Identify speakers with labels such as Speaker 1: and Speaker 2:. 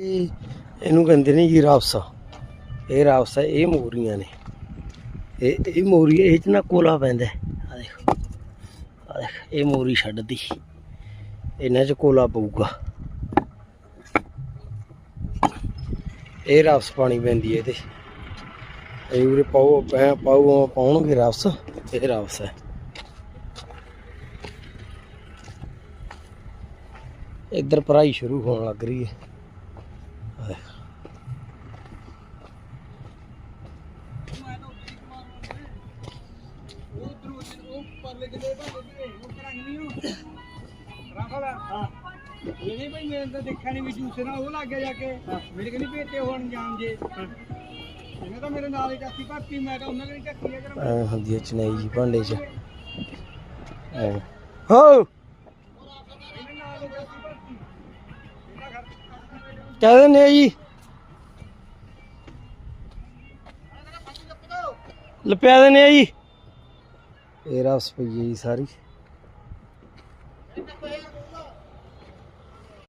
Speaker 1: ਇਹਨੂੰ ਕਹਿੰਦੇ ਨੇ ਜੀ ਰਾਵਸਾ ਇਹ ਰਾਵਸਾ ਇਹ ਮੋਰੀਆਂ ਨੇ। ਇਹ ਇਹ ਮੋਰੀ, ਇਹ ਚ ਨਾ ਕੋਲਾ ਪੈਂਦਾ ਆ ਦੇਖੋ ਆ ਦੇਖ, ਇਹ ਮੋਰੀ ਛੱਡਦੀ। ਇਹਨਾਂ ਚ ਕੋਲਾ ਪਊਗਾ। ਇਹ ਰਸ ਪਾਣੀ ਪੈਂਦੀ ਹੈ ਇਹਦੇ। ਇਹ ਉਰੇ ਪਾਉ ਪੈ ਪਾਉ ਪਾਉਣਗੇ ਰਸ ਇਹ ਰਸ ਹੈ। ਇੱਧਰ ਪਰਾਈ ਸ਼ੁਰੂ ਹੋਣ ਲੱਗ ਰਹੀ ਹੈ। ਆ
Speaker 2: ਭਾਈ ਮੇਰੇ ਤਾਂ ਦੇਖਿਆ ਨਹੀਂ ਵੀ ਜੂਸੇ ਨਾਲ ਉਹ ਲੱਗ ਗਿਆ ਜਾ ਕੇ ਮੇਰੇ ਕਹਿੰਦੀ ਭੇਤੇ ਹੋਣ ਜਾਣ ਜੇ ਇਹਨੇ ਤਾਂ ਮੇਰੇ ਨਾਲ ਹੀ ਚਾਚੀ ਭਾਤੀ ਮੈਂ ਤਾਂ ਉਹਨਾਂ ਕੋਲ ਚੱਕੀ ਆ ਕਰ
Speaker 1: ਹੁੰਦੀ ਹੈ। ਚਨਾਈ ਜੀ ਭਾਂਡੇ 'ਚ ਐ ਕਹਿ ਕਹਿੰਦੇ ਨੇ ਜੀ। ਲਪਿਆ ਦੇ ਨੇ ਜੀ। ਇਹ ਰਸ ਪਈ ਹੈ ਜੀ ਸਾਰੀ।